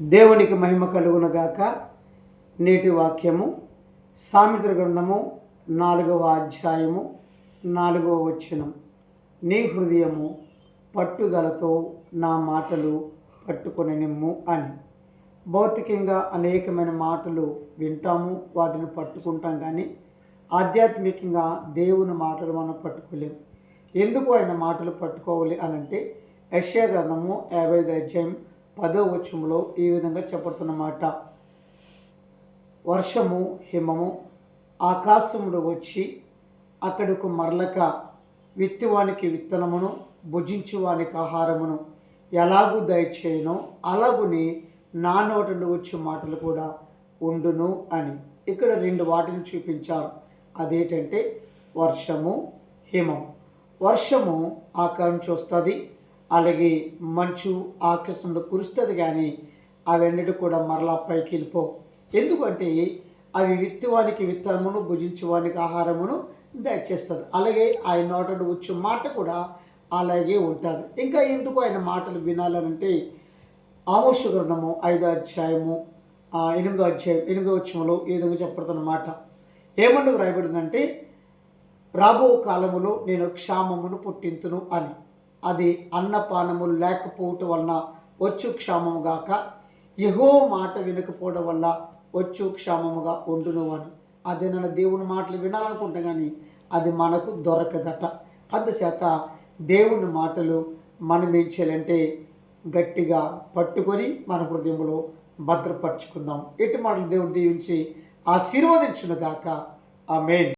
దేవునికి మహిమ కలుగునగాక. నేటి వాక్యము సామిత్ర గ్రంథము నాలుగవ అధ్యాయము నాలుగవ వచనం. నీ హృదయము పట్టుదలతో నా మాటలు పట్టుకొని నిమ్ము అని. భౌతికంగా అనేకమైన మాటలు వింటాము వాటిని పట్టుకుంటాం కానీ ఆధ్యాత్మికంగా దేవుని మాటలు మనం పట్టుకోలేము ఎందుకు ఆయన మాటలు పట్టుకోవాలి అని అంటే గ్రంథము యాభై అధ్యాయం పదో వచనంలో ఈ విధంగా చెప్పడుతున్నమాట వర్షము హిమము ఆకాశముడు వచ్చి అక్కడకు మరలక విత్తువానికి విత్తనమును భుజించువానికి ఆహారమును ఎలాగూ దయచేయను అలాగుని నా నోట నుండి వచ్చే మాటలు కూడా ఉండును అని ఇక్కడ రెండు వాటిని చూపించారు. అదేంటంటే వర్షము హిమం వర్షము ఆకాశం నుంచి వస్తుంది అలాగే మంచు ఆకాశంలో కురుస్తుంది కానీ అవన్నిటి కూడా మరలా పైకి వెళ్ళిపో ఎందుకంటే అవి విత్తువానికి విత్తనమును భుజించువానికి ఆహారమును దయచేస్తుంది అలాగే ఆయన నోట వచ్చే మాట కూడా అలాగే ఉంటుంది. ఇంకా ఎందుకు ఆయన మాటలు వినాలనంటే ఆమోష గ్రంథము ఐదో అధ్యాయము ఎనిమిదో అధ్యాయం ఎనిమిదో వచ్చంలో ఈ విధంగా చెప్పడుతున్న మాట. ఏమన్నా వ్రాయబడిందంటే రాబో కాలములో నేను క్షామమును పుట్టింతును అని. అది అన్నపానములు లేకపోవటం వలన వచ్చు క్షామముగాక గాక మాట వినకపోవడం వల్ల వచ్చు క్షామముగా ఉండును అని అదే నన్ను దేవుని మాటలు వినాలనుకుంటా కానీ అది మనకు దొరకదట. అందుచేత దేవుని మాటలు మనం ఏం చేయాలంటే గట్టిగా పట్టుకొని మన హృదయంలో భద్రపరుచుకుందాం. ఎటు మాటలు దేవుని దీవించి ఆశీర్వదించునుగాక. ఆ మెయిన్